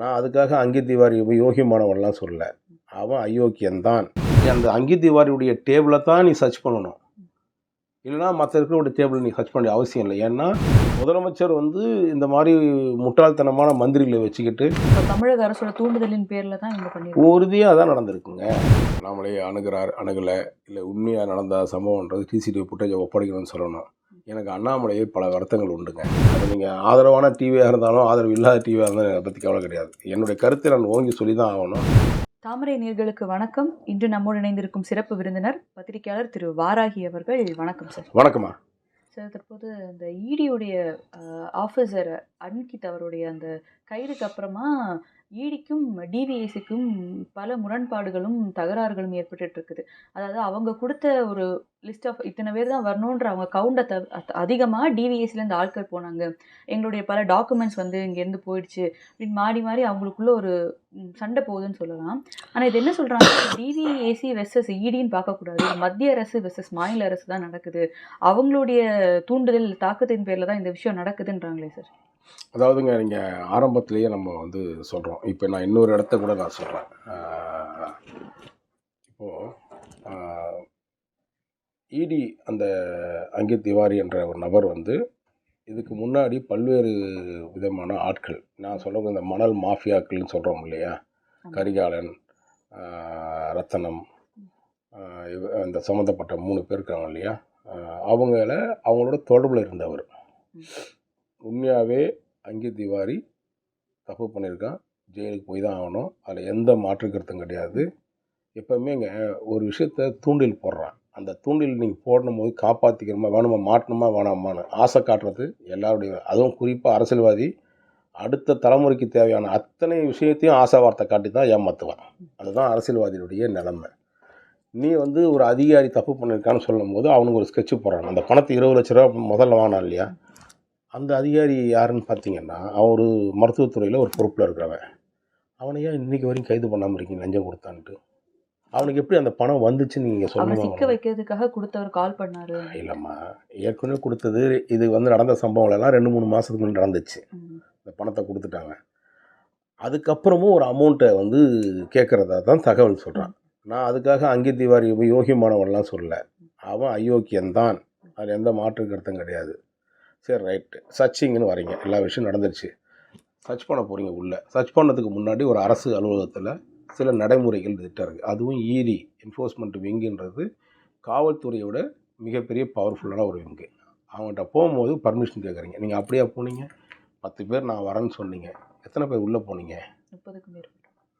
நான் அதுக்காக அங்கி திவாரி யோகியமானவன்லாம் சொல்லல. அவன் அயோக்கியன்தான். அந்த அங்கி திவாரியுடைய டேபிளை தான் நீ சர்ச் பண்ணணும். இல்லைனா மற்ற இருக்கிற டேபிள் நீ சர்ச் பண்ண அவசியம் இல்லை. ஏன்னா முதலமைச்சர் வந்து இந்த மாதிரி முட்டாள்தனமான மந்திரிகளை வச்சுக்கிட்டு தமிழக அரசோட தூண்டுதலின் பேர்ல தான் பண்ணிருக்காங்க. உறுதியாக தான் நடந்திருக்குங்க. நம்மளே அணுகிறார் அணுகலை இல்லை உண்மையாக நடந்த சம்பவம்ன்றது டிசிடிவி ஃபுட்டேஜை ஒப்படைக்கணும்னு சொல்லணும். எனக்கு அண்ணாமலையே பல வருத்தங்கள் உண்டுங்க. அது நீங்கள் ஆதரவான டிவியாக இருந்தாலும் ஆதரவு இல்லாத டிவியாக இருந்தாலும் அதை பற்றி கவலை கிடையாது. என்னுடைய கருத்தை நான் ஓங்கி சொல்லி தான் ஆகணும். தாமரை நேர்களுக்கு வணக்கம். இன்று நம்மோடு இணைந்திருக்கும் சிறப்பு விருந்தினர் பத்திரிகையாளர் திரு வாராகி அவர்கள். வணக்கம் சார். வணக்கம்மா. சார் தற்போது இந்த இடியுடைய ஆஃபீஸர் அன்கித் அவருடைய அந்த கைதுக்கு அப்புறமா ஈடிக்கும் டிவிஎஸ்சிக்கும் பல முரண்பாடுகளும் தகராறுகளும் ஏற்பட்டுட்டு இருக்குது அதாவது அவங்க கொடுத்த ஒரு லிஸ்ட் ஆஃப் இத்தனை பேர் தான் வரணுன்ற அவங்க கவுண்டை த அதிகமாக டிவிஎஸ்சிலேருந்து ஆட்கள் போனாங்க. எங்களுடைய பல டாக்குமெண்ட்ஸ் வந்து இங்கேருந்து போயிடுச்சு. அப்படின்னு மாறி மாறி அவங்களுக்குள்ள ஒரு சண்டை போகுதுன்னு சொல்லலாம். ஆனால் இது என்ன சொல்கிறாங்க டிவிஏசி வெர்சஸ் இடின்னு பார்க்கக்கூடாது. மத்திய அரசு வெர்சஸ் மாநில அரசு தான் நடக்குது. அவங்களுடைய தூண்டுதல் தாக்கத்தின் பேரில் தான் இந்த விஷயம் நடக்குதுன்றாங்களே சார். அதாவதுங்க நீங்கள் ஆரம்பத்திலேயே நம்ம வந்து சொல்கிறோம் இப்போ நான் இன்னொரு இடத்த கூட நான் சொல்கிறேன் இப்போது இடி அந்த அங்கித் திவாரி என்ற ஒரு நபர் வந்து இதுக்கு முன்னாடி பல்வேறு விதமான ஆட்கள் நான் சொல்ல இந்த மணல் மாஃபியாக்கள்னு சொல்கிறோம் இல்லையா. கரிகாலன் ரத்தனம் இந்த சம்மந்தப்பட்ட மூணு பேர் இருக்காங்க இல்லையா? அவங்கள அவங்களோட தொடர்பில் இருந்தவர். உண்மையாகவே அங்கித் திவாரி தப்பு பண்ணியிருக்கான் ஜெயிலுக்கு போய் தான் ஆகணும். அதில் எந்த மாற்று கருத்தும் கிடையாது. எப்போவுமேங்க ஒரு விஷயத்த தூண்டில் போடுறான். அந்த தூண்டில் நீங்கள் போடணும் போது காப்பாற்றிக்கணுமா வேணுமா மாட்டணுமா வேணாமான்னு ஆசை காட்டுறது எல்லாருடைய அதுவும் குறிப்பாக அரசியல்வாதி அடுத்த தலைமுறைக்கு தேவையான அத்தனை விஷயத்தையும் ஆசை வார்த்தை காட்டி தான் ஏமாற்றுவான் அதுதான் அரசியல்வாதியுடைய நிலைமை. நீ வந்து ஒரு அதிகாரி தப்பு பண்ணியிருக்கான்னு சொல்லும் போது அவனுக்கு ஒரு ஸ்கெட்சு போடுறான். அந்த பணத்தை இருபது லட்ச ரூபா முதல்ல வாங்கினான் இல்லையா? அந்த அதிகாரி யாருன்னு பார்த்தீங்கன்னா அவன் ஒரு மருத்துவத்துறையில் ஒரு பொறுப்பில் இருக்கிறவன். அவனை ஏன் இன்னைக்கு வரைக்கும் கைது பண்ணாமல் இருக்கீங்க லஞ்சம் கொடுத்தான்ட்டு? அவனுக்கு எப்படி அந்த பணம் வந்துச்சுன்னு நீங்கள் அவனை சிக்க வைக்கிறதுக்காக கொடுத்தவர் கால் பண்ணாரு. இல்லைம்மா ஏற்கனவே கொடுத்தது இது வந்து நடந்த சம்பவங்கள் எல்லாம் ரெண்டு மூணு மாதத்துக்கு முன்னாடி நடந்துச்சு. இந்த பணத்தை கொடுத்துட்டாங்க. அதுக்கப்புறமும் ஒரு அமௌண்ட்டை வந்து கேட்குறதா தான் தகவல் சொல்கிறான் நான் அதுக்காக அங்கி திவாரி யோகியமானவன்லாம் சொல்லல. அவன் அயோக்கியன்தான். அதில் எந்த மாற்று கருத்தும் கிடையாது. சரி ரைட்டு சர்ச்சிங்னு வரீங்க. எல்லா விஷயம் நடந்துருச்சு. சர்ச் பண்ண போகிறீங்க உள்ளே. சர்ச் பண்ணதுக்கு முன்னாடி ஒரு அரசு அலுவலகத்தில் சில நடைமுறைகள் திட்டம் இருக்குது அதுவும் ஈடி என்ஃபோர்ஸ்மெண்ட் விங்குன்றது காவல்துறையோட மிகப்பெரிய பவர்ஃபுல்லான ஒரு விங்கு அவங்ககிட்ட போகும்போது பர்மிஷன் கேட்குறீங்க நீங்கள் அப்படியே போனீங்க? பத்து பேர் நான் வரேன்னு சொன்னீங்க. எத்தனை பேர் உள்ளே போனீங்க?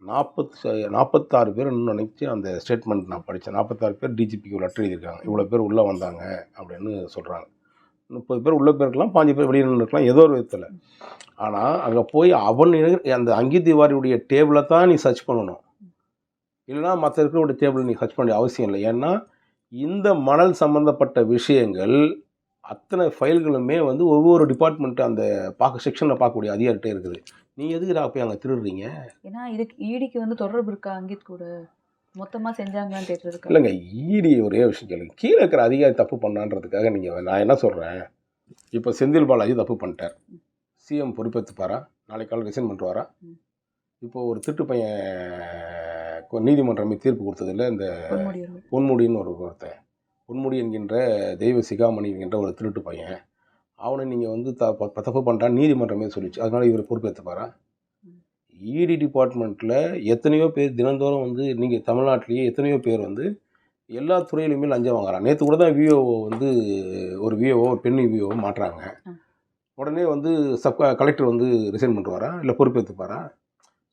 நாற்பத்தி நாற்பத்தாறு பேர் இன்னும் நினச்சி அந்த ஸ்டேட்மெண்ட் நான் படித்தேன் நாற்பத்தாறு பேர் டிஜிபிக்கு லெட்டர் எழுதியிருக்காங்க. இவ்வளோ பேர் உள்ளே வந்தாங்க அப்படின்னு சொல்கிறாங்க முப்பது பேர் உள்ளே போயிருக்கலாம் பாஞ்சு பேர் வெளியே நின்றுருக்கலாம் ஏதோ ஒரு விதத்தில். ஆனால் அங்கே போய் அவன் அந்த அங்கி திவாரியுடைய டேபிளை தான் நீ சர்ச் பண்ணணும். இல்லைனா மற்ற இருக்கிற டேபிள் நீ சர்ச் பண்ண அவசியம் இல்லை. ஏன்னா இந்த மணல் சம்மந்தப்பட்ட விஷயங்கள் அத்தனை ஃபைல்களுமே வந்து ஒவ்வொரு டிபார்ட்மெண்ட்டு அந்த பார்க்க செக்ஷனில் பார்க்கக்கூடிய அதிகாரிகிட்டே இருக்குது. நீ எதுக்கு போய் அங்கே திருடுறீங்க? ஏன்னா இதுக்கு ஈடிக்கு வந்து தொடர்பு இருக்கா அங்கித் கூட? மொத்தமா செஞ்சாங்களான்னு தேடுறதுக்கு இல்லைங்க ஈடி ஒரே விஷயம் கேளுங்க. கீழே இருக்கிற அதிகாரி தப்பு பண்ணான்றதுக்காக நீங்கள் நான் என்ன சொல்கிறேன் இப்போ செந்தில் பாலாஜி தப்பு பண்ணிட்டார். சிஎம் பொறுப்பேற்றுப்பாரா நாளைக்கு காலை ரிசைன் பண்ணுவாரா. இப்போ ஒரு திருட்டு பையன் நீதிமன்றமே தீர்ப்பு கொடுத்ததில்ல இந்த பொன்முடின்னு ஒரு ஒருத்தன். பொன்முடி என்கின்ற தெய்வ சிகாமணி என்கின்ற ஒரு திருட்டு பையன். அவனை நீங்கள் வந்து த தப்பு பண்ணிட்டான் நீதிமன்றமே சொல்லிச்சு. அதனால இவர் பொறுப்பேற்றுப்பாரா. இடி டிபார்ட்மெண்ட்டில் எத்தனையோ பேர் தினந்தோறும் வந்து நீங்கள் தமிழ்நாட்டிலேயே எத்தனையோ பேர் வந்து எல்லா துறையிலுமே லஞ்சம் வாங்குறாங்க. நேற்று கூட தான் விஓ வந்து ஒரு விஓ ஒரு பெண் விஓ மாட்டுறாங்க. உடனே வந்து சப் கலெக்டர் வந்து ரிசைன் பண்ணுவாரா இல்லை பொறுப்பேற்றுப்பாரா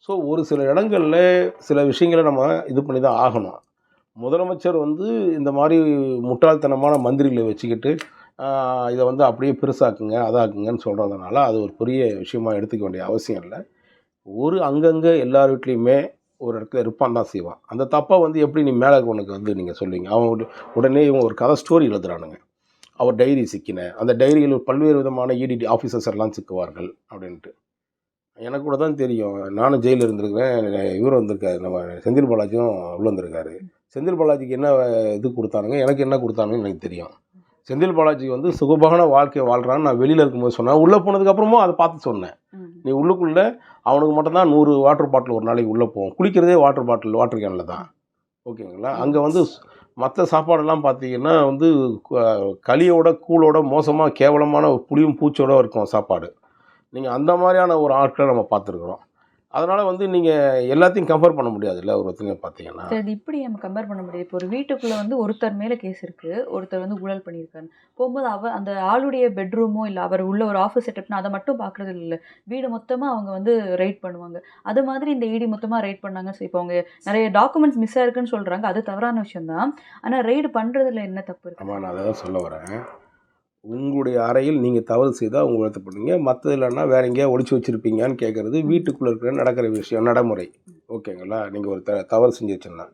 ஸோ ஒரு சில இடங்களில் சில விஷயங்களை நம்ம இது பண்ணி தான் ஆகணும். முதலமைச்சர் வந்து இந்த மாதிரி முட்டாள்தனமான மந்திரிகளை வச்சுக்கிட்டு இதை வந்து அப்படியே பெருசாக்குங்க அதாக்குங்கன்னு சொல்கிறதுனால அது ஒரு பெரிய விஷயமா எடுத்துக்க வேண்டிய அவசியம் இல்லை. ஒரு அங்கங்கே எல்லார் வீட்லேயுமே ஒரு இடத்துல இருப்பான் தான் செய்வான். அந்த தப்பை வந்து எப்படி நீ மேலே உனக்கு வந்து நீங்கள் சொல்லுவீங்க? அவன் உடனே இவங்க ஒரு கதை ஸ்டோரி எழுதுறானுங்க. அவர் டைரி சிக்கின. அந்த டைரியில் பல்வேறு விதமான இடிடி ஆஃபீஸர்ஸ் எல்லாம் சிக்குவார்கள் அப்படின்ட்டு. எனக்கு கூட தான் தெரியும். நானும் ஜெயிலில் இருந்திருக்கிறேன். இவரும் வந்திருக்காரு. நம்ம செந்தில் பாலாஜியும் உள்ள வந்திருக்காரு. செந்தில் பாலாஜிக்கு என்ன இது கொடுத்தானுங்க? எனக்கு என்ன கொடுத்தானுங்க எனக்கு தெரியும். செந்தில் பாலாஜி வந்து சுகபான வாழ்க்கை வாழ்கிறான்னு நான் வெளியில் இருக்கும்போது சொன்னேன். உள்ளே போனதுக்கப்புறமும் அதை பார்த்து சொன்னேன். நீ உள்ளுக்குள்ளே அவனுக்கு மட்டும்தான் நூறு வாட்டர் பாட்டில் ஒரு நாளைக்கு உள்ளே போகும். குளிக்கிறதே வாட்டர் பாட்டில் வாட்டர் கேனில் தான். ஓகேங்களா? அங்கே வந்து மற்ற சாப்பாடெல்லாம் பார்த்தீங்கன்னா வந்து களியோட கூழோட மோசமாக கேவலமான ஒரு புளியும் பூச்சோட இருக்கும் சாப்பாடு. நீங்கள் அந்த மாதிரியான ஒரு ஆட்களை நம்ம பார்த்துருக்குறோம். அதனால் வந்து நீங்கள் எல்லாத்தையும் கம்பேர் பண்ண முடியாதுல்ல? ஒரு ஒருத்தங்க பார்த்தீங்கன்னா சரி இது இப்படி நம்ம கம்பேர் பண்ண முடியாது. இப்போ ஒரு வீட்டுக்குள்ள வந்து ஒருத்தர் மேல கேஸ் இருக்கு. ஒருத்தர் வந்து ஊழல் பண்ணியிருக்காரு. போகும்போது அவ அந்த ஆளுடைய பெட்ரூமோ இல்லை அவர் உள்ள ஒரு ஆஃபீஸ் செட்டப்னா அதை மட்டும் பார்க்கறது இல்லை. வீடு மொத்தமா அவங்க வந்து ரைட் பண்ணுவாங்க. அது மாதிரி இந்த இடி மொத்தமா ரைட் பண்ணாங்க. So, இப்போ அவங்க நிறைய டாக்குமெண்ட்ஸ் மிஸ் ஆயிருக்குன்னு சொல்றாங்க. அது தவறான விஷயம் தான் ஆனா ரைடு பண்றதுல என்ன தப்பு இருக்கு? ஆமாம் நான் அதை தான் சொல்ல வரேன். உங்களுடைய அறையில் நீங்கள் தவறு செய்தால் உங்களை வருத்தப்படுவீங்க மற்றது இல்லைன்னா வேற எங்கேயா ஒளிச்சு வச்சுருப்பீங்கன்னு கேட்குறது வீட்டுக்குள்ளே இருக்கிற நடக்கிற விஷயம் நடைமுறை. ஓகேங்களா? நீங்கள் ஒரு த தவறு செஞ்சு வச்சுருந்தா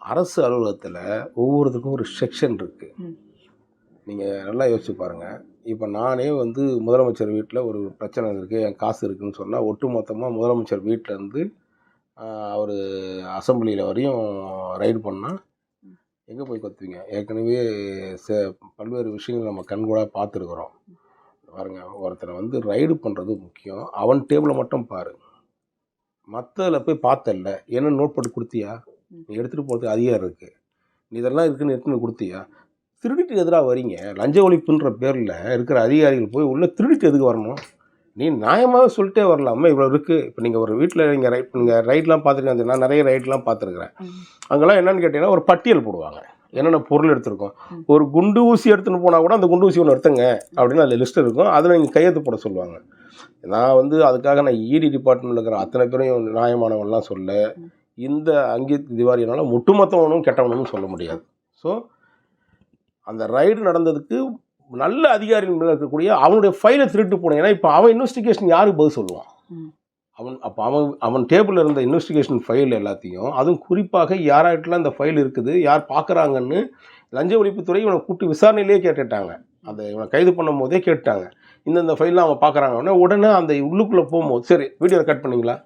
அரசு அலுவலகத்தில் ஒவ்வொருத்துக்கும் ஒரு செக்ஷன் இருக்குது. நீங்கள் நல்லா யோசிச்சு பாருங்கள் இப்போ நானே வந்து முதலமைச்சர் வீட்டில் ஒரு பிரச்சனை இருக்குது என் காசு இருக்குன்னு சொன்னால் ஒட்டு மொத்தமாக முதலமைச்சர் வீட்டிலேருந்து அவர் அசம்பிளியில் வரையும் ரைடு பண்ணால் எங்கே போய் கத்துவீங்க? ஏற்கனவே ச பல்வேறு விஷயங்கள் நம்ம கண்கூடாக பார்த்துருக்குறோம். பாருங்க ஒருத்தனை வந்து ரைடு பண்ணுறது முக்கியம். அவன் டேபிளை மட்டும் பாரு. மற்றதில் போய் பார்த்தல என்ன நோட் பண்ணி கொடுத்தியா? நீ எடுத்துகிட்டு போகிறதுக்கு அதிகம் இருக்குது நீ இதெல்லாம் இருக்குன்னு எடுத்துன்னு கொடுத்தியா? திருடிட்டு எதிராக வரீங்க லஞ்ச ஒழிப்புன்ற பேரில் இருக்கிற அதிகாரிகள் போய் உள்ளே திருடிட்டு எதுக்கு வரணும்? நீ நியாயமாகவே சொல்லிட்டே வரலாமா. இவ்வளோ இருக்குது இப்போ நீங்கள் ஒரு வீட்டில் நீங்கள் ரைட் நீங்கள் ரைட்லாம் பார்த்துருக்கீங்க நான் நிறைய ரைட்லாம் பார்த்துருக்குறேன். அங்கெல்லாம் என்னன்னு கேட்டிங்கன்னா ஒரு பட்டியல் போடுவாங்க. என்னென்ன பொருள் எடுத்திருக்கோம். ஒரு குண்டு ஊசி எடுத்துன்னு போனால் கூட அந்த குண்டு ஊசி ஒன்று எடுத்துங்க அப்படின்னு அதில் லிஸ்ட் இருக்கும். அதில் நீங்கள் கையெழுத்து போட சொல்லுவாங்க. நான் வந்து அதுக்காக நான் இடி டிபார்ட்மெண்ட்டில் இருக்கிற அத்தனை பேரையும் நியாயமானவன்லாம் சொல்ல. இந்த அங்கீத் திவாரியினால ஒட்டுமொத்தவனும் கெட்டவனும் சொல்ல முடியாது. ஸோ அந்த ரைடு நடந்ததுக்கு நல்ல அதிகாரிகள் மேலே இருக்கக்கூடிய அவனுடைய ஃபைலை திருட்டு போனேன். ஏன்னா இப்போ அவன் இன்வெஸ்டிகேஷன் யாருக்கு பதில் சொல்லுவான். அவன் அப்போ அவன் அவன் டேபிளில் இருந்த இன்வெஸ்டிகேஷன் ஃபைல் எல்லாத்தையும் அதுவும் குறிப்பாக யாராயிட்டலாம் இந்த ஃபைல் இருக்குது யார் பார்க்குறாங்கன்னு லஞ்ச ஒழிப்புத்துறை இவனை கூட்டி விசாரணையிலேயே கேட்டுட்டாங்க. அந்த இவனை கைது பண்ணும் போதே கேட்டாங்க இந்தந்த ஃபைல்லாம் அவன் பார்க்குறாங்க உடனே உடனே அந்த உள்ளுக்குள்ளே போகும்போது சரி வீடியோ ரெக்கார்ட் பண்ணீங்களா?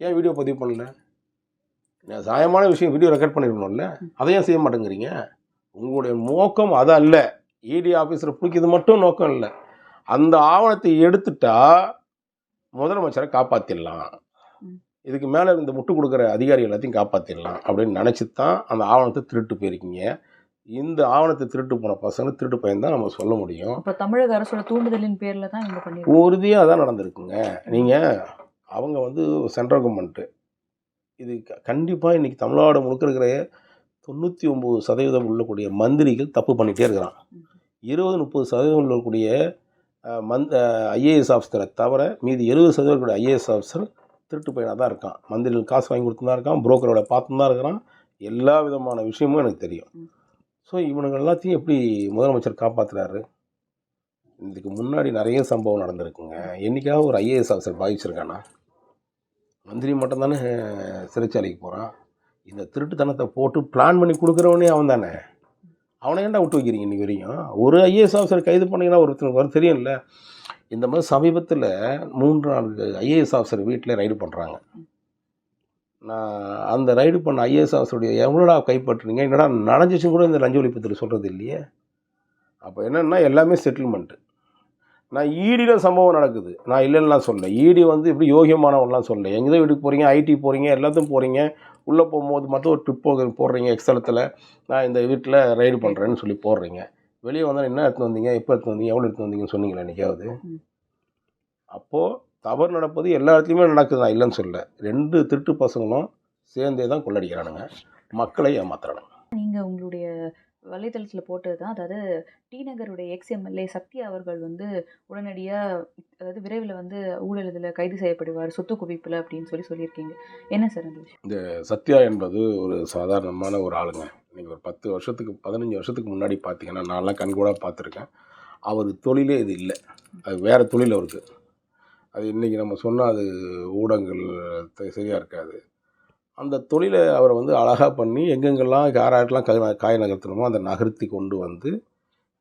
ஏன் வீடியோ பதிவு பண்ணல? நியாயமான விஷயம் வீடியோ ரெக்கார்ட் பண்ணிடணும்ல அதை ஏன் செய்ய மாட்டேங்கிறீங்க. உங்களுடைய நோக்கம் அது அல்ல. இடி ஆஃபீஸரை பிடிக்கிறது மட்டும் நோக்கம் இல்லை. அந்த ஆவணத்தை எடுத்துட்டா முதலமைச்சரை காப்பாற்றிடலாம். இதுக்கு மேலே இந்த முட்டு கொடுக்குற அதிகாரி எல்லாத்தையும் காப்பாற்றிடலாம் அப்படின்னு நினச்சி தான் அந்த ஆவணத்தை திருட்டு போயிருக்கீங்க. இந்த ஆவணத்தை திருட்டு போன பசங்க திருட்டு பையன் தான் நம்ம சொல்ல முடியும். அப்ப தமிழக அரசோட தூண்டுதலின் பேர்ல தான் இவங்க பண்ணிருக்காங்க. உறுதியாக தான் நடந்திருக்குங்க. நீங்கள் அவங்க வந்து சென்ட்ரல் கவர்மெண்ட்டு இது கண்டிப்பாக இன்றைக்கி தமிழ்நாடு முழுக்க இருக்கிற தொண்ணூற்றி ஒம்பது சதவீதம் உள்ளக்கூடிய மந்திரிகள் தப்பு பண்ணிகிட்டே இருக்கிறான் இருபது முப்பது சதவீதம் உள்ளக்கூடிய மந்த் ஐஏஎஸ் ஆஃபீஸரை தவிர மீதி எழுபது சதவீதம் இருக்கக்கூடிய ஐஏஎஸ் ஆஃபீஸர் திருட்டு பையனாக தான் இருக்கான். மந்திரிகள் காசு வாங்கி கொடுத்து தான் இருக்கான். புரோக்கரோட பார்த்து தான் இருக்கிறான். எல்லா விதமான விஷயமும் எனக்கு தெரியும். ஸோ இவனுங்க எல்லாத்தையும் எப்படி முதலமைச்சர் காப்பாற்றுறாரு இதுக்கு முன்னாடி நிறைய சம்பவம் நடந்திருக்குங்க. என்னைக்காவது ஒரு ஐஏஎஸ் ஆஃபீஸர் பாதிச்சிருக்கானா? மந்திரி மட்டும்தானே சிறைச்சாலைக்கு போகிறான் இந்த திருட்டுத்தனத்தை போட்டு பிளான் பண்ணி கொடுக்குறவனே அவன் தானே? அவனை ஏன்டா விட்டு வைக்கிறீங்க இன்றைக்கி வரையும்? ஒரு ஐஏஎஸ் ஆஃபீஸர் கைது பண்ணீங்கன்னா ஒருத்தனுக்கு வரும் தெரியும்ல. இந்த மாதிரி சமீபத்தில் மூன்று நான்கு ஐஏஎஸ் ஆஃபீஸர் வீட்டில் ரைடு பண்ணுறாங்க நான் அந்த ரைடு பண்ண ஐஏஎஸ் ஆஃபீஸருடைய எவ்வளோடா கைப்பற்றுனீங்க? என்னடா நடந்துச்சுன்னு கூட இந்த லஞ்ச ஒழிப்புத்துறை சொல்கிறது இல்லையே? அப்போ என்னென்னா எல்லாமே செட்டில்மெண்ட்டு நான் ஈடியில் சம்பவம் நடக்குது. நான் இல்லைன்னுலாம் சொல்ல ஈடி வந்து இப்படி யோகியமானவன்லாம் சொல்ல எங்கே வீட்டுக்கு போகிறீங்க ஐடி போகிறீங்க எல்லாத்தையும் போகிறீங்க உள்ளே போகும்போது மட்டும் ஒரு ட்ரிப் போக போடுறீங்க எக்ஸலத்தில் நான் இந்த வீட்டில் ரைடு பண்ணுறேன்னு சொல்லி போடுறீங்க. வெளியே வந்தால் என்ன எடுத்து வந்தீங்க? எப்போ எடுத்து வந்தீங்க? எவ்வளோ எடுத்து வந்தீங்கன்னு சொன்னீங்களா என்னைக்காவது? ம். அப்போது தவறு நடப்பது எல்லா இடத்துலையுமே நடக்குது நான் இல்லைன்னு சொல்ல ரெண்டு திருட்டு பசங்களும் சேர்ந்தே தான் கொள்ளடிக்கிறானுங்க. மக்களை ஏமாத்துறானுங்க. நீங்க உங்களுடைய வலைத்தளத்தில் போட்டது தான். அதாவது டி நகருடைய எக்ஸ் எம்எல்ஏ சத்யா அவர்கள் வந்து உடனடியாக அதாவது விரைவில் வந்து ஊழல் இதில் கைது செய்யப்படுவார் சொத்து குவிப்பில் அப்படின்னு சொல்லி சொல்லியிருக்கீங்க. என்ன சார் அந்த விஷயம்? சத்யா என்பது ஒரு சாதாரணமான ஒரு ஆளுங்க. நீங்கள் ஒரு பத்து வருஷத்துக்கு பதினஞ்சு வருஷத்துக்கு முன்னாடி பார்த்தீங்கன்னா நான்லாம் கண்கூடாக பார்த்துருக்கேன். அவர் தொழிலே இது இல்லை. அது வேறு தொழில் அவருக்கு. அது இன்றைக்கி நம்ம சொன்னால் அது ஊடகங்கள் சரியாக இருக்காது. அந்த தொழிலை அவரை வந்து அழகாக பண்ணி எங்கெங்கெல்லாம் யாராட்டெல்லாம் காய் காய நகர்த்தணுமோ அதை நகர்த்தி கொண்டு வந்து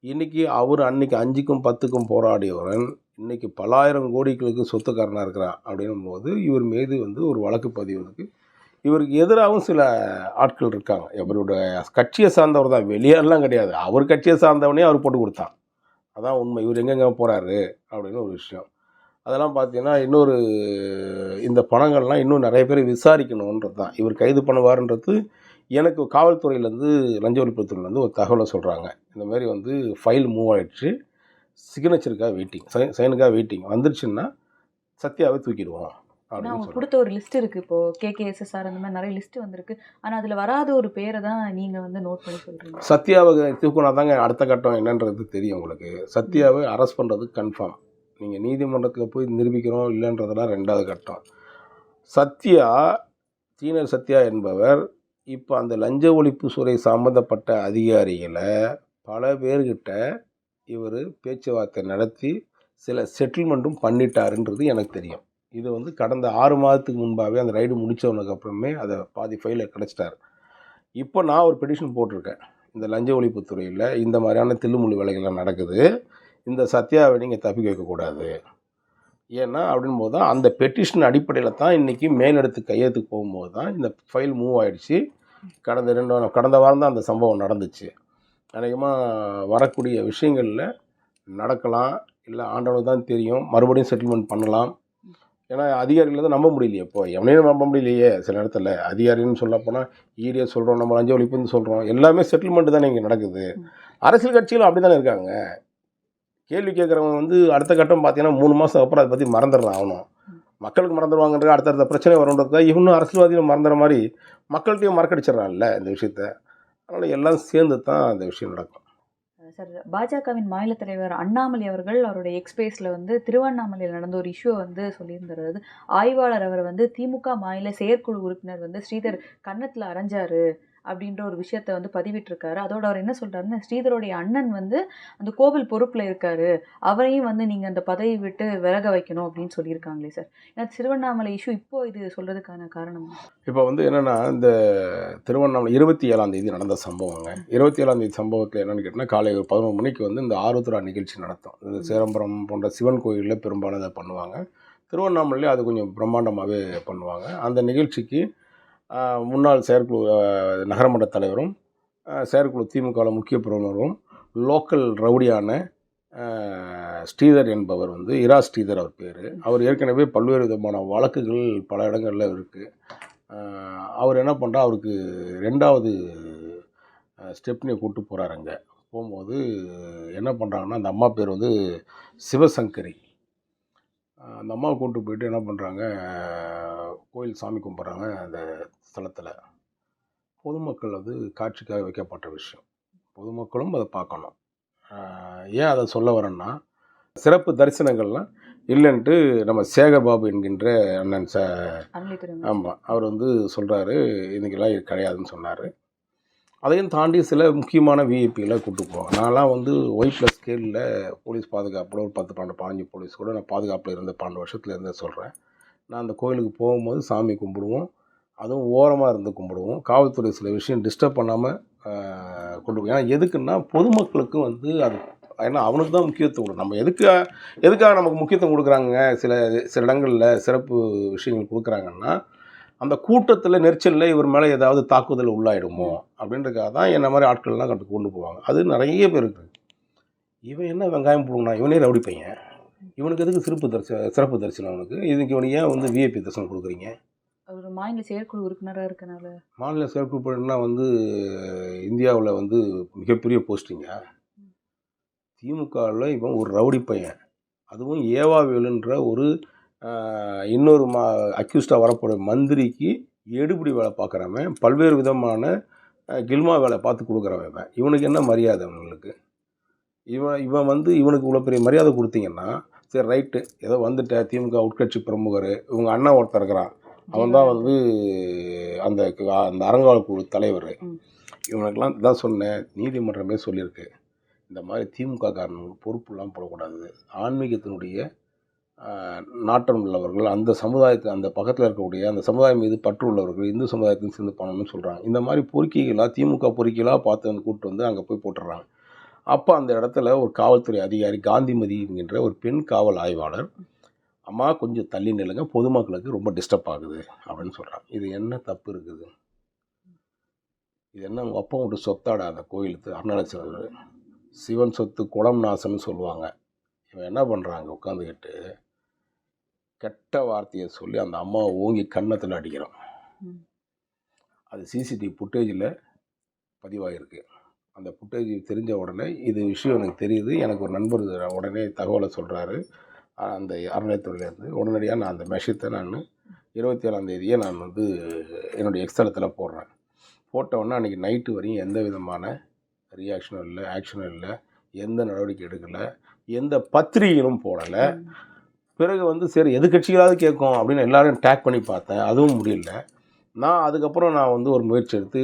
இன்றைக்கி அவர் அன்றைக்கி அஞ்சுக்கும் பத்துக்கும் போராடியவரன் இன்றைக்கி பலாயிரம் கோடிகளுக்கு சொத்துக்காரனாக இருக்கிறான் அப்படின்னும் போது இவர் மீது வந்து ஒரு வழக்கு பதிவுக்கு இவருக்கு எதிராகவும் சில ஆட்கள் இருக்காங்க. இவருடைய கட்சியை சார்ந்தவர் தான். வெளியெல்லாம் கிடையாது. அவர் கட்சியை சார்ந்தவனே அவர் போட்டு கொடுத்தான். அதான் உண்மை. இவர் எங்கெங்க போகிறாரு அப்படின்னு ஒரு விஷயம். அதெல்லாம் பார்த்தீங்கன்னா இன்னொரு இந்த பணங்கள்லாம் இன்னும் நிறைய பேர் விசாரிக்கணுன்றது தான் இவர் கைது பண்ணுவார்ன்றது எனக்கு காவல்துறையிலேருந்து லஞ்ச ஒழிப்புத்துறையிலேருந்து ஒரு தகவலை சொல்கிறாங்க இந்த மாதிரி வந்து ஃபைல் மூவ் ஆயிடுச்சு. சிக்னேச்சருக்காக வெயிட்டிங் சைனுக்காக வெயிட்டிங் வந்துருச்சுன்னா சத்யாவை தூக்கிடுவோம் அவங்க சொல்கிறாங்க கொடுத்த ஒரு லிஸ்ட் இருக்கு. இப்போ கேகேஎஸ்எஸ்ஆர் அந்த மாதிரி நிறைய லிஸ்ட் வந்திருக்கு. ஆனா அதுல வராத ஒரு பேரை தான் நீங்க வந்து நோட் பண்ணி சொல்றீங்க. சத்யாவை தூக்குனா தாங்க அடுத்த கட்டம் என்னன்றது தெரியும் உங்களுக்கு. சத்யாவை அரெஸ்ட் பண்ணுறது கன்ஃபார்ம் நீங்கள் நீதிமன்றத்தில் போய் நிரூபிக்கிறோம் இல்லைன்றதெல்லாம் ரெண்டாவது கட்டம். சத்யா சீனர் சத்யா என்பவர் இப்போ அந்த லஞ்ச ஒழிப்பு சுரை சம்மந்தப்பட்ட அதிகாரிகளை பல பேர்கிட்ட இவர் பேச்சுவார்த்தை நடத்தி சில செட்டில்மெண்ட்டும் பண்ணிட்டாருன்றது எனக்கு தெரியும். இது வந்து கடந்த ஆறு மாதத்துக்கு முன்பாகவே அந்த ரைடு முடித்தவனுக்கு அப்புறமே அதை பாதி ஃபைலில் கிடச்சிட்டார். இப்போ நான் ஒரு பெட்டிஷன் போட்டிருக்கேன். இந்த லஞ்ச ஒழிப்பு துறையில் இந்த மாதிரியான தில்லுமுள்ளு வேலைகள்லாம் நடக்குது. இந்த சத்யாவை நீங்கள் தப்பிக்க வைக்கக்கூடாது ஏன்னா அப்படின் போது தான் அந்த பெட்டிஷன் அடிப்படையில் தான் இன்றைக்கி மேலிடத்து கையெழுத்துக்கு போகும்போது தான் இந்த ஃபைல் மூவ் ஆகிடுச்சு கடந்த ரெண்டு கடந்த வாரம் தான் அந்த சம்பவம் நடந்துச்சு. அநேகமாக வரக்கூடிய விஷயங்களில் நடக்கலாம் இல்லை ஆண்டவனுக்கு தான் தெரியும். மறுபடியும் செட்டில்மெண்ட் பண்ணலாம். ஏன்னா அதிகாரிகளை தான் நம்ப முடியலையே இப்போ. எவனையும் நம்ப முடியலையே சில இடத்துல அதிகாரின்னு சொல்லப்போனால் ஈடியை சொல்கிறோம் நம்ம லஞ்ச ஒழிப்புன்னு சொல்கிறோம் எல்லாமே செட்டில்மெண்ட் தானே இங்கே நடக்குது. அரசியல் கட்சிகளும் அப்படி தானே இருக்காங்க. கேள்வி கேட்குறவங்க வந்து அடுத்த கட்டம் பார்த்தீங்கன்னா மூணு மாதம் அப்புறம் அதை பற்றி மறந்துடலாம் ஆகணும். மக்களுக்கு மறந்துடுவாங்கன்ற அடுத்தடுத்த பிரச்சனை வரும்ன்றதுக்காக இன்னும் அரசியல்வாதிகள் மறந்துற மாதிரி மக்கள்கிட்டையும் மறக்கடிச்சிடறான்ல இந்த விஷயத்த. அதனால் எல்லாம் சேர்ந்து தான் அந்த விஷயம் நடக்கும். சார் பாஜகவின் மாநில தலைவர் அண்ணாமலை அவர்கள் அவருடைய எக்ஸ்பேஸில் வந்து திருவண்ணாமலையில் நடந்த ஒரு இஷ்யூ வந்து சொல்லியிருந்தார். ஆய்வாளர் அவர் வந்து திமுக மாநில செயற்குழு உறுப்பினர் வந்து ஸ்ரீதர் கன்னத்தில் அரைஞ்சாரு. அப்படின்ற ஒரு விஷயத்த வந்து பதிவிட்டிருக்காரு. அதோட அவர் என்ன சொல்கிறாருன்னா ஸ்ரீதருடைய அண்ணன் வந்து அந்த கோவில் பொறுப்பில் இருக்காரு. அவரையும் வந்து நீங்கள் அந்த பதவி விட்டு விலக வைக்கணும் அப்படின்னு சொல்லியிருக்காங்களே சார். ஏன்னா திருவண்ணாமலை இஷ்யூ இப்போ இது சொல்கிறதுக்கான காரணம். இப்போ வந்து என்னென்னா இந்த திருவண்ணாமலை இருபத்தி ஏழாம் தேதி நடந்த சம்பவங்க. இருபத்தி ஏழாம் தேதி சம்பவத்தில் என்னென்னு கேட்டால் காலை ஒரு பதினொரு மணிக்கு வந்து இந்த ஆருத்ரா நிகழ்ச்சி நடத்தும். இந்த சேரம்பரம் போன்ற சிவன் கோயிலில் பெரும்பாலும் அதை பண்ணுவாங்க. திருவண்ணாமலையில் அது கொஞ்சம் பிரம்மாண்டமாகவே பண்ணுவாங்க. அந்த நிகழ்ச்சிக்கு முன்னாள் செயற்குழு நகரமன்ற தலைவரும் செயற்குழு திமுகவில் முக்கிய பிரமுகரும் லோக்கல் ரவுடியான ஸ்ரீதர் என்பவர் வந்து இரா ஸ்ரீதர் அவர் பேர். அவர் ஏற்கனவே பல்வேறு விதமான வழக்குகள் பல இடங்களில் இருக்குது அவர் என்ன பண்ணுறா அவருக்கு ரெண்டாவது ஸ்டெப்னியை கூப்பிட்டு போகிறாரு அங்கே. போகும்போது என்ன பண்ணுறாங்கன்னா அந்த அம்மா பேர் வந்து சிவசங்கரி. அந்த அம்மாவை கூப்பிட்டு போயிட்டு என்ன பண்ணுறாங்க கோயில் சாமி கும்பிட்றாங்க அந்த ஸ்தலத்தில். பொதுமக்கள் அது காட்சிக்காக வைக்கப்பட்ட விஷயம். பொதுமக்களும் அதை பார்க்கணும். ஏன் அதை சொல்ல வரேன்னா சிறப்பு தரிசனங்கள்லாம் இல்லைன்ட்டு நம்ம சேகர் பாபு என்கின்ற அண்ணன் ச ஆமாம் அவர் வந்து சொல்கிறாரு இதுக்கெல்லாம் இது கிடையாதுன்னு சொன்னார். அதையும் தாண்டி சில முக்கியமான விஐபிகளை கூப்பிட்டு போவாங்க. நான்லாம் வந்து ஒய் ப்ளஸ் ஸ்கேலில் போலீஸ் பாதுகாப்பில் ஒரு பத்து பன்னெண்டு பதினஞ்சு போலீஸ் கூட நான் பாதுகாப்பில் இருந்த பன்னெண்டு வருஷத்துல இருந்தே சொல்கிறேன் நான் அந்த கோயிலுக்கு போகும்போது சாமி கும்பிடுவோம். அதுவும் ஓரமாக இருந்து கும்பிடுவோம். காவல்துறை சில விஷயம் டிஸ்டர்ப் பண்ணாமல் கொண்டு போய். ஏன்னா எதுக்குன்னா பொதுமக்களுக்கு வந்து அது ஏன்னா அவனுக்கு தான் முக்கியத்துவம் கொடுக்கும் நம்ம எதுக்காக எதுக்காக நமக்கு முக்கியத்துவம் கொடுக்குறாங்க சில சில இடங்களில் சிறப்பு விஷயங்கள் கொடுக்குறாங்கன்னா அந்த கூட்டத்தில் நெரிச்சலில் இவர் மேலே ஏதாவது தாக்குதல் உள்ளாயிடுமோ? அப்படின்றதுக்காக தான் என்ன மாதிரி ஆட்கள்லாம் கண்டு கொண்டு போவாங்க. அது நிறைய பேர் இருக்குது இவன் என்ன வெங்காயம் போடுங்கண்ணா இவனே ரவுடி பையன். இவனுக்கு எதுக்கு சிறப்பு தரிசனம் சிறப்பு தரிசனம் அவனுக்கு? இதுக்கு இவனுக்கு ஏன் வந்து விஐபி தரிசனம் கொடுக்குறீங்க? அவர் மாநில செயற்குழு உறுப்பினராக இருக்கனால. மாநில செயற்குழுனா வந்து இந்தியாவில் வந்து மிகப்பெரிய போஸ்டிங்க? திமுகவில் இவன் ஒரு ரவுடி பையன். அதுவும் ஏவாவேலுன்ற ஒரு இன்னொரு மா அக்யூஸ்டாக வரக்கூடிய மந்திரிக்கு எடுபிடி வேலை பார்க்குறவன் பல்வேறு விதமான கில்மா வேலை பார்த்து கொடுக்குறவன் இவன். இவனுக்கு என்ன மரியாதை அவங்களுக்கு இவன் இவன் வந்து இவனுக்கு இவ்வளோ பெரிய மரியாதை கொடுத்தீங்கன்னா சரி ரைட்டு. ஏதோ வந்துட்ட திமுக உட்கட்சி பிரமுகர். இவங்க அண்ணன் ஒருத்தர் இருக்கிறான் அவன் தான் வந்து அந்த அந்த அறங்காவல் குழு தலைவர். இவனுக்கெல்லாம் இதான் சொன்னேன். நீதிமன்றமே சொல்லியிருக்கு. இந்த மாதிரி திமுக காரனுக்கு பொறுப்புலாம் போடக்கூடாது. ஆன்மீகத்தினுடைய நாட்டம் உள்ளவர்கள் அந்த சமுதாயத்தை அந்த பக்கத்தில் இருக்கக்கூடிய அந்த சமுதாயம் மீது பற்று உள்ளவர்கள் இந்து சமுதாயத்தையும் சேர்ந்து பண்ணணும்னு சொல்கிறாங்க இந்த மாதிரி பொறுக்கிகளாக திமுக பொறுக்கிகளாக பார்த்து வந்து கூப்பிட்டு வந்து அங்கே போய் போட்டுடுறாங்க. அப்போ அந்த இடத்துல ஒரு காவல்துறை அதிகாரி காந்திமதி என்கின்ற ஒரு பெண் காவல் ஆய்வாளர் அம்மா கொஞ்சம் தள்ளி நில்லுங்க பொதுமக்களுக்கு ரொம்ப டிஸ்டர்ப் ஆகுது அப்படின்னு சொல்கிறாங்க இது என்ன தப்பு இருக்குது? இது என்ன உங்கள் அப்பா விட்டு சொத்தாடா அந்த கோயிலுக்கு? அருணாச்சலம் சிவன் சொத்து குளம் நாசன்னு சொல்லுவாங்க. இவன் என்ன பண்ணுறாங்க உட்காந்துக்கிட்டு கெட்ட வார்த்தையை சொல்லி அந்த அம்மாவை ஓங்கி கன்னத்தில் அடிக்கிறான். ம். அது சிசிடிவி ஃபுட்டேஜில் பதிவாகிருக்கு அந்த ஃபுட்டேஜ் தெரிஞ்ச உடனே இது விஷயம் எனக்கு தெரியுது. எனக்கு ஒரு நண்பர் உடனே தகவலை சொல்கிறாரு அந்த அறநிலையத்துறையிலேருந்து. உடனடியாக நான் அந்த மெஷத்தை நான் இருபத்தி ஏழாம் தேதியே நான் வந்து என்னுடைய எக்ஸ்தலத்தில் போடுறேன். போட்ட உடனே அன்றைக்கி நைட்டு வரையும் எந்த விதமான ரியாக்ஷனும் இல்லை ஆக்ஷனும் இல்லை. எந்த நடவடிக்கை எடுக்கலை. எந்த பத்திரிகைகளும் போடலை. பிறகு வந்து சரி எதிர்கட்சிகளாவது கேட்கும் அப்படின்னு எல்லாரும் டேக் பண்ணி பார்த்தேன். அதுவும் முடியல. நான் அதுக்கப்புறம் நான் வந்து ஒரு முயற்சி எடுத்து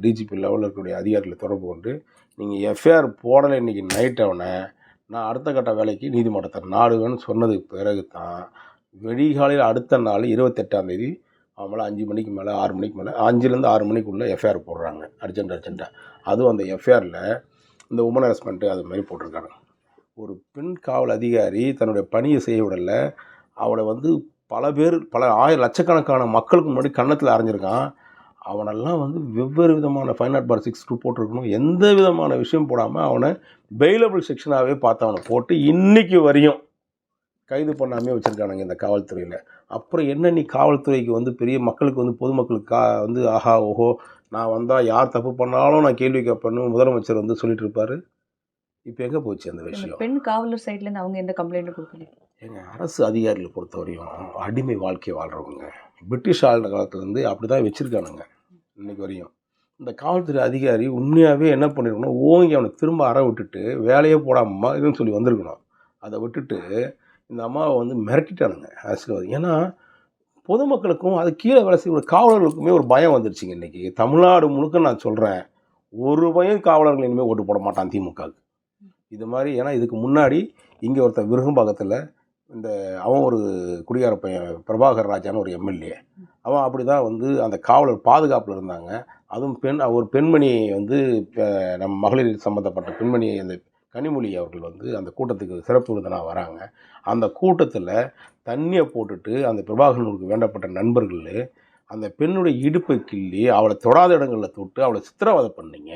டிஜிபி லெவலில் இருக்கக்கூடிய அதிகாரிகளை தொடர்பு கொண்டு நீங்கள் எஃப்ஐஆர் போடலை இன்றைக்கி நைட் அவனை நான் அடுத்த கட்ட வேலைக்கு நீதிமன்றத்தை நாடுவேன்னு சொன்னதுக்கு பிறகு தான் வெடிகாலையில் அடுத்த நாள் இருபத்தெட்டாம் தேதி அவன் மேலே அஞ்சு மணிக்கு மேலே ஆறு மணிக்கு மேலே அஞ்சுலேருந்து ஆறு மணிக்குள்ளே எஃப்ஐஆர் போடுறாங்க அர்ஜென்ட் அர்ஜென்ட்டாக அதுவும் அந்த எஃப்ஐஆரில் இந்த உமன் ஹரஸ்மெண்ட்டு அது மாதிரி போட்டிருக்காங்க. ஒரு பெண் காவல் அதிகாரி தன்னுடைய பணியை செய்ய விடலை அவளை வந்து பல பேர் பல ஆயிரம் லட்சக்கணக்கான மக்களுக்கு முன்னாடி கன்னத்தில் அரைஞ்சிருக்கான். அவனெல்லாம் வந்து வெவ்வேறு விதமான five nought four six two போட்டிருக்கணும். எந்த விதமான விஷயம் போடாமல் அவனை பெயிலபிள் செக்ஷனாகவே பார்த்து அவனை போட்டு இன்னைக்கு வரையும் கைது பண்ணாமே வச்சுருக்கானுங்க இந்த காவல்துறையில். அப்புறம் என்ன நீ காவல்துறைக்கு வந்து பெரிய மக்களுக்கு வந்து பொதுமக்களுக்கு கா வந்து ஆஹா ஓஹோ நான் வந்தால் யார் தப்பு பண்ணாலும் நான் கேள்வி கேட்பேன்னு முதலமைச்சர் வந்து சொல்லிட்டு இருப்பாரு. இப்போ எங்கே போச்சு அந்த விஷயம்? பெண் காவலர் சைட்ல இருந்து அவங்க எந்த கம்ப்ளைண்ட்டும் கொடுக்கல. எங்கள் அரசு அதிகாரிகளை பொறுத்தவரையும் அடிமை வாழ்க்கை வாழ்கிறவங்க பிரிட்டிஷ் ஆளுநர் காலத்துலேருந்து அப்படி தான் வச்சுருக்கானுங்க இன்னைக்கு வரையும். இந்த காவல்துறை அதிகாரி உண்மையாகவே என்ன பண்ணியிருக்கணும் ஓங்கி அவனை திரும்ப அற விட்டுட்டு வேலையே போடாமல் இதுன்னு சொல்லி வந்திருக்கணும். அதை விட்டுட்டு இந்த அம்மாவை வந்து மிரட்டிட்டானுங்க ஆசீர்வாதம். ஏன்னா பொதுமக்களுக்கும் அது கீழே வேலை செய்யக்கூடிய காவலர்களுக்குமே ஒரு பயம் வந்துருச்சுங்க இன்றைக்கி தமிழ்நாடு முழுக்க நான் சொல்கிறேன் ஒரு பயம் காவலர்கள் இனிமேல் ஓட்டு போட மாட்டான் திமுகவுக்கு. இது மாதிரி ஏன்னா இதுக்கு முன்னாடி இங்கே ஒருத்தன் விருகம்பாக்கத்தில் இந்த அவன் ஒரு குடியார பையன் பிரபாகர் ராஜான்னு ஒரு எம்எல்ஏ. அவன் அப்படி தான் வந்து அந்த காவலர் பாதுகாப்பில் இருந்தாங்க. அதுவும் பெண் ஒரு பெண்மணி வந்து இப்போ நம்ம மகளிர் சம்மந்தப்பட்ட பெண்மணி அந்த கனிமொழி அவர்கள் வந்து அந்த கூட்டத்துக்கு சிறப்பு விருந்தினாக வராங்க. அந்த கூட்டத்தில் தண்ணியை போட்டுட்டு அந்த பிரபாகரனுக்கு வேண்டப்பட்ட நண்பர்கள் அந்த பெண்ணுடைய இடுப்பை கிள்ளி அவளை தொடாத இடங்களில் தொட்டு அவளை சித்திரவதை பண்ணிங்க.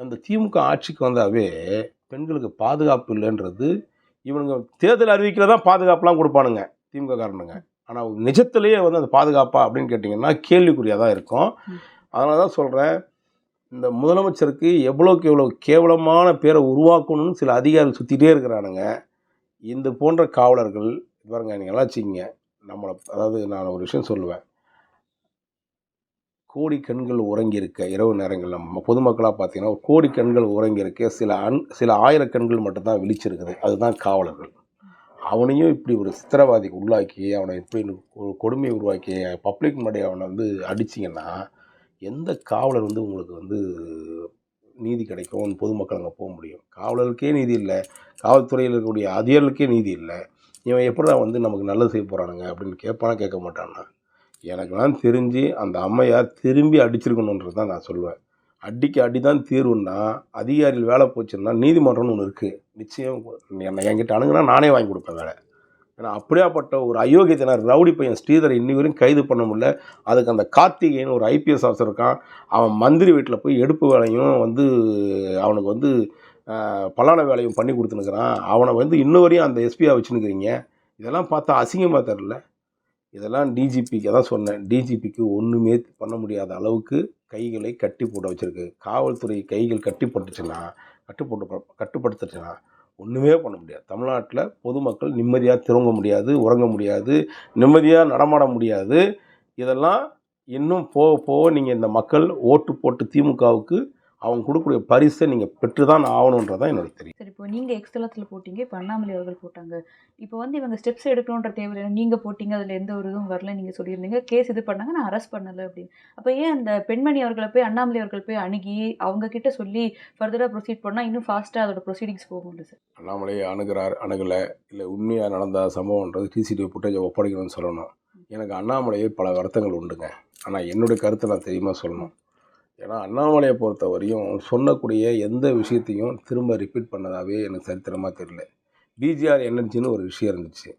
அந்த திமுக ஆட்சிக்கு வந்தாவே பெண்களுக்கு பாதுகாப்பு இல்லைன்றது இவனுங்க தேர்தல் அறிவிக்கல தான் பாதுகாப்புலாம் கொடுப்பானுங்க திமுக காரணங்க ஆனால் நிஜத்திலேயே வந்து அந்த பாதுகாப்பா அப்படின்னு கேட்டிங்கன்னா கேள்விக்குறியாக தான் இருக்கும். அதனால தான் சொல்கிறேன் இந்த முதலமைச்சருக்கு எவ்வளோக்கு எவ்வளோ கேவலமான பேரை உருவாக்கணும்னு சில அதிகாரிகள் சுற்றிட்டே இருக்கிறானுங்க. இந்த போன்ற காவலர்கள் பாருங்க நீங்கள் எல்லாம் வச்சுக்கிங்க. நம்மளை அதாவது நான் ஒரு விஷயம் சொல்லுவேன். கோடி கண்கள் உறங்கி இருக்க இரவு நேரங்கள் நம்ம பொதுமக்களாக பார்த்தீங்கன்னா ஒரு கோடி கண்கள் உறங்கி இருக்க சில அன் சில ஆயிரம் கண்கள் மட்டும்தான் விழிச்சிருக்குது. அதுதான் காவலர்கள். அவனையும் இப்படி ஒரு சித்திரவாதிக்கு உள்ளாக்கி அவனை இப்படி ஒரு கொடுமையை உருவாக்கி பப்ளிக் முன்னாடி அவனை வந்து அடிச்சிங்கன்னா எந்த காவலர் வந்து உங்களுக்கு வந்து நீதி கிடைக்கும்? பொதுமக்கள் அங்கே போக முடியும். காவலருக்கே நீதி இல்லை. காவல்துறையில் இருக்கக்கூடிய அதிகாரிகளுக்கே நீதி இல்லை. இவன் எப்படிடா வந்து நமக்கு நல்லது செய்ய போகிறானுங்க அப்படின்னு கேட்பானா கேட்க மாட்டானா? எனக்குலாம் தெரிஞ்சு அந்த அம்மையார் திரும்பி அடிச்சிருக்கணுன்றது தான் நான் சொல்லுவேன். அடிக்கு அடி தான் தீர்வுன்னா அதிகாரிகள் வேலை போச்சுன்னா நீதிமன்றம்னு ஒன்று இருக்குது நிச்சயம் என்னை என்கிட்ட அணுகுனா நானே வாங்கி கொடுப்பேன் வேலை. ஏன்னா அப்படியாப்பட்ட ஒரு அயோக்கியத்தினர் ரவுடி பையன் ஸ்ரீதரை இன்னி வரையும் கைது பண்ண முடியல. அதுக்கு அந்த கார்த்திகேயன் ஒரு ஐபிஎஸ் ஆஃபீஸர் இருக்கான். அவன் மந்திரி வீட்டில் போய் எடுப்பு வேலையும் வந்து அவனுக்கு வந்து ஆஹ், பலான வேலையும் பண்ணி கொடுத்துனுக்குறான் அவனை வந்து இன்ன வரையும் அந்த எஸ்பியாக வச்சுன்னுக்கிறீங்க. இதெல்லாம் பார்த்தா அசிங்கமாக தெரில இதெல்லாம் டிஜிபிக்கு தான் சொன்னேன். டிஜிபிக்கு ஒன்றுமே பண்ண முடியாத அளவுக்கு கைகளை கட்டி போட்டு வச்சுருக்கு. காவல்துறை கைகள் கட்டிப்பட்டுச்சுன்னா கட்டுப்போட்டு கட்டுப்படுத்துச்சுன்னா ஒன்றுமே பண்ண முடியாது. தமிழ்நாட்டில் பொதுமக்கள் நிம்மதியாக திரும்ப முடியாது உறங்க முடியாது நிம்மதியாக நடமாட முடியாது. இதெல்லாம் இன்னும் போக போக நீங்கள் இந்த மக்கள் ஓட்டு போட்டு திமுகவுக்கு அவங்க கொடுக்கக்கூடிய பரிசை நீங்கள் பெற்று தான் ஆகணுன்றதான் என்னோட தெரியும் சரி இப்போ நீங்க எக்ஸ்தலத்தில் போட்டீங்க இப்போ அண்ணாமலை அவர்கள் போட்டாங்க. இப்போ வந்து இவங்க ஸ்டெப்ஸ் எடுக்கணுன்ற தேவையில்லை. நீங்க போட்டீங்க அதுல எந்த ஒரு இதுவும் வரல நீங்க சொல்லியிருந்தீங்க. கேஸ் இது பண்ணாங்க நான் அரெஸ்ட் பண்ணல அப்படின்னு. அப்போ ஏன் அந்த பெண்மணி அவர்களை போய் அண்ணாமலை அவர்கள் போய் அணுகி அவங்க கிட்ட சொல்லி ஃபர்தரா ப்ரொசீட் பண்ணா இன்னும் ஃபாஸ்டா அதோட ப்ரொசீடிங்ஸ் போகும்ல சார் அண்ணாமலை அணுகிறார் அணுகலை. இல்லை உண்மையாக நடந்த சம்பவம்ன்றது டிசிடிவி ஃபுட்டேஜை ஒப்படைக்கணும்னு சொல்லணும். எனக்கு அண்ணாமலையே பல வருத்தங்கள் உண்டுங்க. ஆனால் என்னுடைய கருத்தை நான் தெரியுமா சொல்லணும். ஏன்னா அண்ணாமலையை பொறுத்த வரையும் சொல்லக்கூடிய எந்த விஷயத்தையும் திரும்ப ரிப்பீட் பண்ணதாவே எனக்கு சரித்திரமாக தெரியல. பிஜிஆர் எனர்ஜின்னு ஒரு விஷயம் இருந்துச்சு.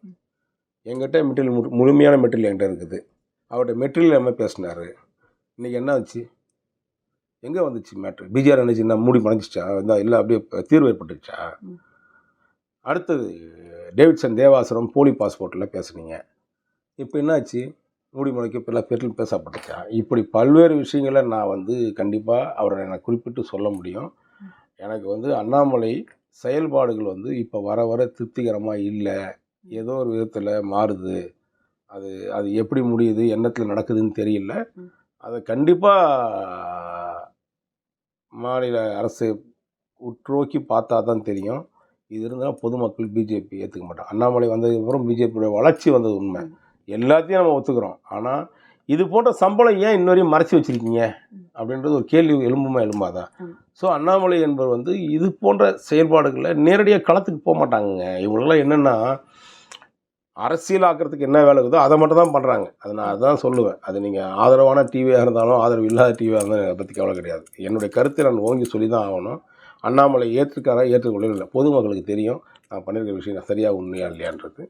என்கிட்ட மெட்டீரியல் மு முழுமையான மெட்டீரியல் என்கிட்ட இருக்குது. அவர்கிட்ட மெட்டீரியல் என்ன பேசினார். இன்றைக்கி என்ன ஆச்சு? எங்கே வந்துச்சு மேட்ரு பிஜிஆர் எனர்ஜி என்ன மூடி மறைஞ்சிச்சா? இல்லை இல்லை அப்படியே தீர்வு ஏற்பட்டுச்சா. அடுத்தது டேவிட்சன் தேவாசுரம் போலி பாஸ்போர்ட்டில் பேசுனீங்க. இப்போ என்னாச்சு மூடிமலைக்கு பல பேரில் பேசப்பட்டுச்சா இப்படி பல்வேறு விஷயங்களை நான் வந்து கண்டிப்பாக அவரை எனக்கு குறிப்பிட்டு சொல்ல முடியும். எனக்கு வந்து அண்ணாமலை செயல்பாடுகள் வந்து இப்போ வர வர திருப்திகரமாக இல்லை. ஏதோ ஒரு விதத்தில் மாறுது. அது அது எப்படி முடியுது என்னத்தில் நடக்குதுன்னு தெரியல. அதை கண்டிப்பாக மாநில அரசு உற்றோக்கி பார்த்தா தான் தெரியும். இது இருந்தால் பொதுமக்கள் பிஜேபி ஏற்றுக்க மாட்டாங்க. அண்ணாமலை வந்ததுக்கப்புறம் பிஜேபியோட வளர்ச்சி வந்தது உண்மை. எல்லாத்தையும் நம்ம ஒத்துக்கிறோம். ஆனால் இது போன்ற சம்பளம் ஏன் இன்னொரையும் மறைச்சி வச்சிருக்கீங்க. அப்படின்றது ஒரு கேள்வி எலும்புமா எலும்பாதான். ஸோ அண்ணாமலை என்பவர் வந்து இது போன்ற செயல்பாடுகளில் நேரடியாக களத்துக்கு போக மாட்டாங்க இவங்களெல்லாம் என்னென்னா அரசியல் ஆக்கிறதுக்கு என்ன வேலை இருக்குதோ அதை மட்டும் தான் பண்ணுறாங்க அதை நான் அதுதான் சொல்லுவேன். அது நீங்கள் ஆதரவான டிவியாக இருந்தாலும் ஆதரவு இல்லாத டிவியாக இருந்தாலும் அதை பற்றி கவலை கிடையாது. என்னுடைய கருத்தை நான் ஓங்கி சொல்லி தான் ஆகணும். அண்ணாமலை ஏற்றுக்காரா ஏற்றுக்கொள்ள இல்லை பொதுமக்களுக்கு தெரியும். நான் பண்ணியிருக்க விஷயம் சரியாக உண்மையா இல்லையான்றது.